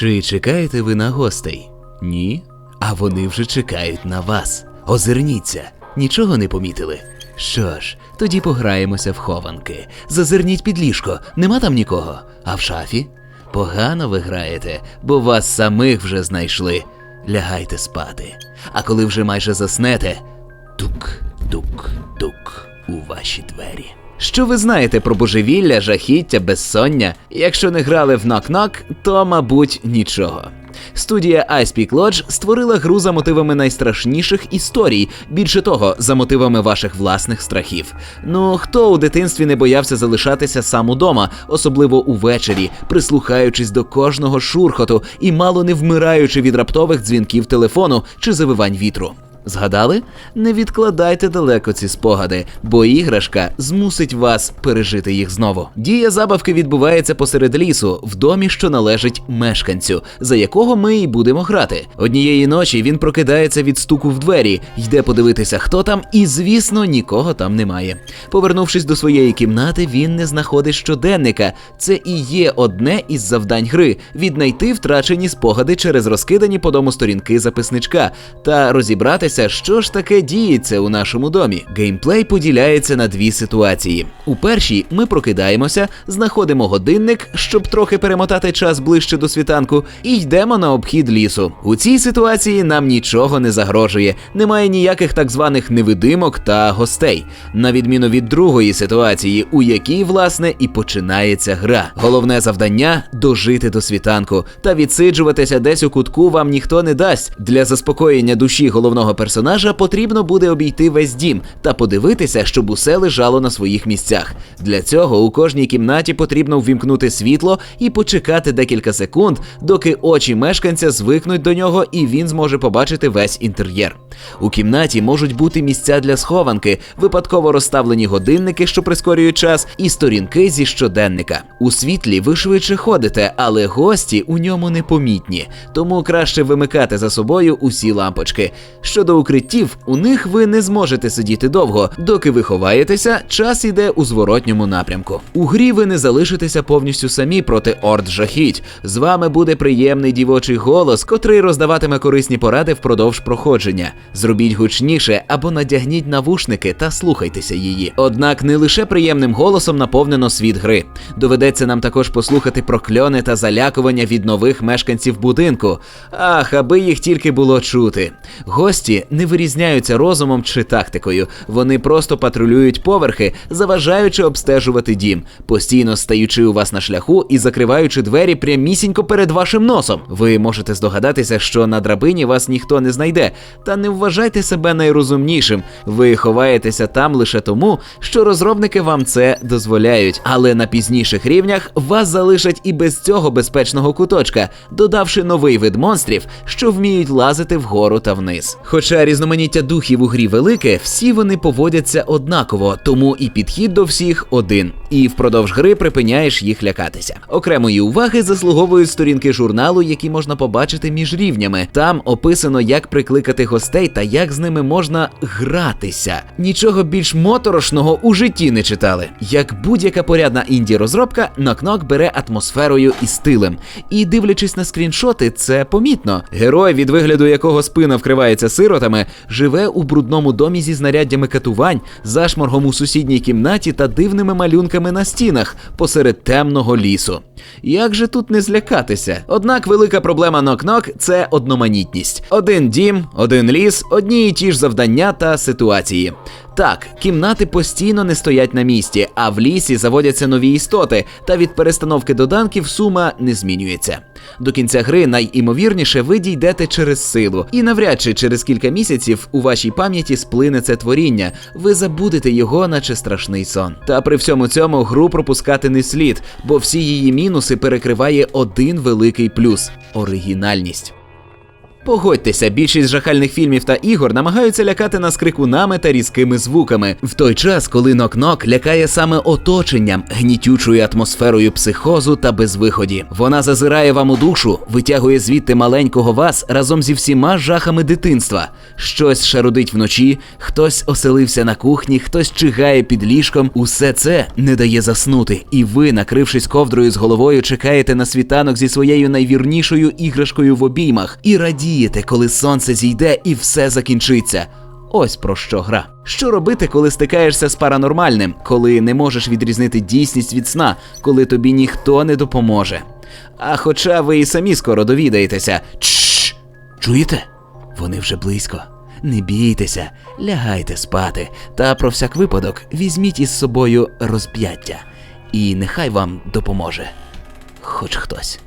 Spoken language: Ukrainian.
Чи чекаєте ви на гостей? Ні? А вони вже чекають на вас. Озирніться, нічого не помітили. Що ж, тоді пограємося в хованки. Зазирніть під ліжко, нема там нікого. А в шафі? Погано ви граєте, бо вас самих вже знайшли. Лягайте спати. А коли вже майже заснете, тук, тук, тук у ваші двері. Що ви знаєте про божевілля, жахіття, безсоння? Якщо не грали в Knock-Knock, то, мабуть, нічого. Студія Ice Peak Lodge створила гру за мотивами найстрашніших історій, більше того, за мотивами ваших власних страхів. Ну хто у дитинстві не боявся залишатися сам удома, особливо увечері, прислухаючись до кожного шурхоту і мало не вмираючи від раптових дзвінків телефону чи завивань вітру. Згадали? Не відкладайте далеко ці спогади, бо іграшка змусить вас пережити їх знову. Дія забавки відбувається посеред лісу, в домі, що належить мешканцю, за якого ми і будемо грати. Однієї ночі він прокидається від стуку в двері, йде подивитися, хто там, і звісно, нікого там немає. Повернувшись до своєї кімнати, він не знаходить щоденника. Це і є одне із завдань гри віднайти втрачені спогади через розкидані по дому сторінки записничка та розібратися, що ж таке діється у нашому домі. Геймплей поділяється на дві ситуації. У першій ми прокидаємося, знаходимо годинник, щоб трохи перемотати час ближче до світанку, і йдемо на обхід лісу. У цій ситуації нам нічого не загрожує, немає ніяких так званих невидимок та гостей, на відміну від другої ситуації, у якій власне і починається гра. Головне завдання дожити до світанку та відсиджуватися десь у кутку вам ніхто не дасть. Для заспокоєння душі головного персонажа потрібно буде обійти весь дім та подивитися, щоб усе лежало на своїх місцях. Для цього у кожній кімнаті потрібно ввімкнути світло і почекати декілька секунд, доки очі мешканця звикнуть до нього і він зможе побачити весь інтер'єр. У кімнаті можуть бути місця для схованки, випадково розставлені годинники, що прискорюють час, і сторінки зі щоденника. У світлі ви швидше ходите, але гості у ньому непомітні, тому краще вимикати за собою усі лампочки. Щодо укриттів, у них ви не зможете сидіти довго. Доки ви ховаєтеся, час іде у зворотньому напрямку. У грі ви не залишитеся повністю самі проти орд жахіть. З вами буде приємний дівочий голос, котрий роздаватиме корисні поради впродовж проходження. Зробіть гучніше або надягніть навушники та слухайтеся її. Однак не лише приємним голосом наповнено світ гри. Доведеться нам також послухати прокльони та залякування від нових мешканців будинку. Ах, аби їх тільки було чути. Гості не вирізняються розумом чи тактикою. Вони просто патрулюють поверхи, заважаючи обстежувати дім, постійно стаючи у вас на шляху і закриваючи двері прямісінько перед вашим носом. Ви можете здогадатися, що на драбині вас ніхто не знайде, та не вважайте себе найрозумнішим. Ви ховаєтеся там лише тому, що розробники вам це дозволяють. Але на пізніших рівнях вас залишать і без цього безпечного куточка, додавши новий вид монстрів, що вміють лазити вгору та вниз. Хоча різноманіття духів у грі велике, всі вони поводяться однаково, тому і підхід до всіх один. І впродовж гри припиняєш їх лякатися. Окремої уваги заслуговують сторінки журналу, які можна побачити між рівнями. Там описано, як прикликати гостей та як з ними можна гратися. Нічого більш моторошного у житті не читали. Як будь-яка порядна інді розробка, Knock-Knock бере атмосферою і стилем. І дивлячись на скріншоти, це помітно. Герой, від вигляду якого спина вкривається сиротами, живе у брудному домі зі знаряддями катувань, зашморгом у сусідній кімнаті та дивними малюнками на стінах посеред темного лісу. Як же тут не злякатися? Однак велика проблема Knock-Knock – це одноманітність. Один дім, один ліс, одні і ті ж завдання та ситуації. Так, кімнати постійно не стоять на місці, а в лісі заводяться нові істоти, та від перестановки доданків сума не змінюється. До кінця гри найімовірніше ви дійдете через силу, і навряд чи через кілька місяців у вашій пам'яті сплине це творіння, ви забудете його, наче страшний сон. Та при всьому цьому гру пропускати не слід, бо всі її мінуси перекриває один великий плюс оригінальність. Погодьтеся, більшість жахальних фільмів та ігор намагаються лякати нас крикунами та різкими звуками, в той час, коли нок-нок лякає саме оточенням, гнітючою атмосферою психозу та безвиході. Вона зазирає вам у душу, витягує звідти маленького вас разом зі всіма жахами дитинства. Щось шарудить вночі, хтось оселився на кухні, хтось чигає під ліжком. Усе це не дає заснути, і ви, накрившись ковдрою з головою, чекаєте на світанок зі своєю найвірнішою іграшкою в обіймах і радієте, коли сонце зійде і все закінчиться. Ось про що гра. Що робити, коли стикаєшся з паранормальним, коли не можеш відрізнити дійсність від сна, коли тобі ніхто не допоможе. А хоча ви і самі скоро довідаєтеся. Чш! Чуєте? Вони вже близько. Не бійтеся, лягайте спати, та про всяк випадок візьміть із собою розп'яття, і нехай вам допоможе. Хоч хтось.